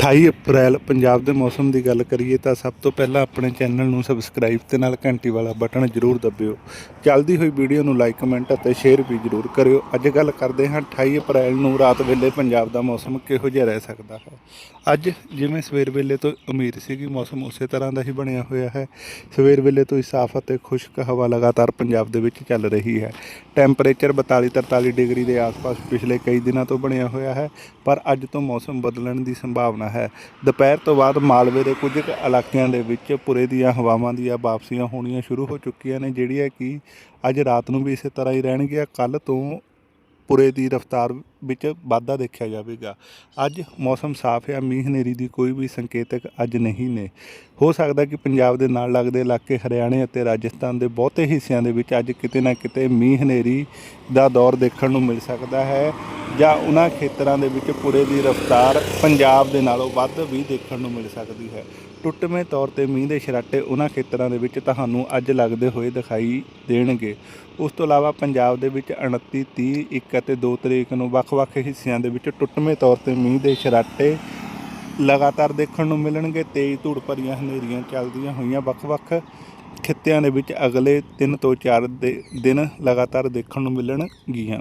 28 ਅਪ੍ਰੈਲ ਪੰਜਾਬ ਦੇ ਮੌਸਮ ਦੀ ਗੱਲ ਕਰੀਏ ਤਾਂ ਸਭ ਤੋਂ ਪਹਿਲਾਂ ਆਪਣੇ ਚੈਨਲ ਨੂੰ ਸਬਸਕ੍ਰਾਈਬ ਤੇ ਨਾਲ ਘੰਟੀ ਵਾਲਾ ਬਟਨ ਜ਼ਰੂਰ ਦਬਿਓ। ਚੱਲਦੀ ਹੋਈ ਵੀਡੀਓ ਨੂੰ ਲਾਈਕ, ਕਮੈਂਟ ਅਤੇ ਸ਼ੇਅਰ ਵੀ ਜ਼ਰੂਰ ਕਰਿਓ। ਅੱਜ ਗੱਲ ਕਰਦੇ ਹਾਂ 28 ਅਪ੍ਰੈਲ ਨੂੰ ਰਾਤ ਵੇਲੇ ਪੰਜਾਬ ਦਾ ਮੌਸਮ ਕਿਹੋ ਜਿਹਾ ਰਹਿ ਸਕਦਾ ਹੈ। ਅੱਜ ਜਿਵੇਂ ਸਵੇਰ ਵੇਲੇ ਤੋਂ ਉਮੀਦ ਸੀਗੀ, ਮੌਸਮ ਉਸੇ ਤਰ੍ਹਾਂ ਦਾ ਹੀ ਬਣਿਆ ਹੋਇਆ ਹੈ। ਸਵੇਰ ਵੇਲੇ ਤੋਂ ਹੀ ਸਾਫ਼ ਅਤੇ ਖੁਸ਼ਕ ਹਵਾ ਲਗਾਤਾਰ ਪੰਜਾਬ ਦੇ ਵਿੱਚ ਚੱਲ ਰਹੀ ਹੈ। ਟੈਂਪਰੇਚਰ 42 43 ਡਿਗਰੀ ਦੇ ਆਸ-ਪਾਸ ਪਿਛਲੇ ਕਈ ਦਿਨਾਂ ਤੋਂ ਬਣਿਆ ਹੋਇਆ ਹੈ, ਪਰ ਅੱਜ ਤੋਂ ਮੌਸਮ ਬਦਲਣ ਦੀ ਸੰਭਾਵਨਾ ਹੈ। ਦੁਪਹਿਰ ਤੋਂ ਬਾਅਦ ਮਾਲਵੇ ਦੇ ਕੁਝ ਇਲਾਕਿਆਂ ਦੇ ਵਿੱਚ ਪੁਰੇ ਦੀਆਂ ਹਵਾਵਾਂ ਦੀਆਂ ਵਾਪਸੀਆਂ ਹੋਣੀਆਂ ਸ਼ੁਰੂ ਹੋ ਚੁੱਕੀਆਂ ਨੇ ਜਿਹੜੀਆਂ ਕਿ ਅੱਜ ਰਾਤ ਨੂੰ ਵੀ ਇਸੇ ਤਰ੍ਹਾਂ ਹੀ ਰਹਿਣਗੀਆਂ ਕੱਲ ਤੋਂ ਪੁਰੇ ਦੀ ਰਫ਼ਤਾਰ ਵਿੱਚ ਵਾਧਾ ਦੇਖਿਆ ਜਾਵੇਗਾ। ਅੱਜ ਮੌਸਮ ਸਾਫ਼ ਹੈ, ਮੀਂਹ ਹਨੇਰੀ ਦੀ ਕੋਈ ਵੀ ਸੰਕੇਤਕ ਅੱਜ ਨਹੀਂ ਨੇ। ਹੋ ਸਕਦਾ ਕਿ ਪੰਜਾਬ ਦੇ ਨਾਲ ਲੱਗਦੇ ਇਲਾਕੇ ਹਰਿਆਣੇ ਅਤੇ ਰਾਜਸਥਾਨ ਦੇ ਬਹੁਤੇ ਹਿੱਸਿਆਂ ਦੇ ਵਿੱਚ ਅੱਜ ਕਿਤੇ ਨਾ ਕਿਤੇ ਮੀਂਹ ਹਨੇਰੀ ਦਾ ਦੌਰ ਦੇਖਣ ਨੂੰ ਮਿਲ ਸਕਦਾ ਹੈ। ਜਾਂ ਉਹਨਾਂ ਖੇਤਰਾਂ ਦੇ ਵਿੱਚ ਪੂਰੇ ਦੀ ਰਫ਼ਤਾਰ ਪੰਜਾਬ ਦੇ ਨਾਲੋਂ ਵੱਧ ਵੀ ਦੇਖਣ ਨੂੰ ਮਿਲ ਸਕਦੀ ਹੈ। ਟੁੱਟਵੇਂ ਤੌਰ ਤੇ ਮੀਂਹ ਦੇ ਛਰਾਟੇ ਉਹਨਾਂ ਖੇਤਰਾਂ ਦੇ ਵਿੱਚ ਤੁਹਾਨੂੰ ਅੱਜ ਲੱਗਦੇ ਹੋਏ ਦਿਖਾਈ ਦੇਣਗੇ। ਉਸ ਤੋਂ ਇਲਾਵਾ ਪੰਜਾਬ ਦੇ ਵਿੱਚ 29 30 1 ਅਤੇ 2 ਤਰੀਕ ਨੂੰ ਵੱਖ-ਵੱਖ ਹਿੱਸਿਆਂ ਦੇ ਵਿੱਚ ਟੁੱਟਵੇਂ ਤੌਰ ਤੇ ਮੀਂਹ ਦੇ ਛਰਾਟੇ ਲਗਾਤਾਰ ਦੇਖਣ ਨੂੰ ਮਿਲਣਗੇ। ਤੇਜ਼ ਧੂੜ ਭਰੀਆਂ ਹਨੇਰੀਆਂ ਚੱਲਦੀਆਂ ਹੋਈਆਂ ਵੱਖ-ਵੱਖ ਖਿੱਤਿਆਂ ਦੇ ਵਿੱਚ ਅਗਲੇ 3 ਤੋਂ 4 ਦੇ, ਦਿਨ ਲਗਾਤਾਰ ਦੇਖਣ ਨੂੰ ਮਿਲਣਗੀਆਂ।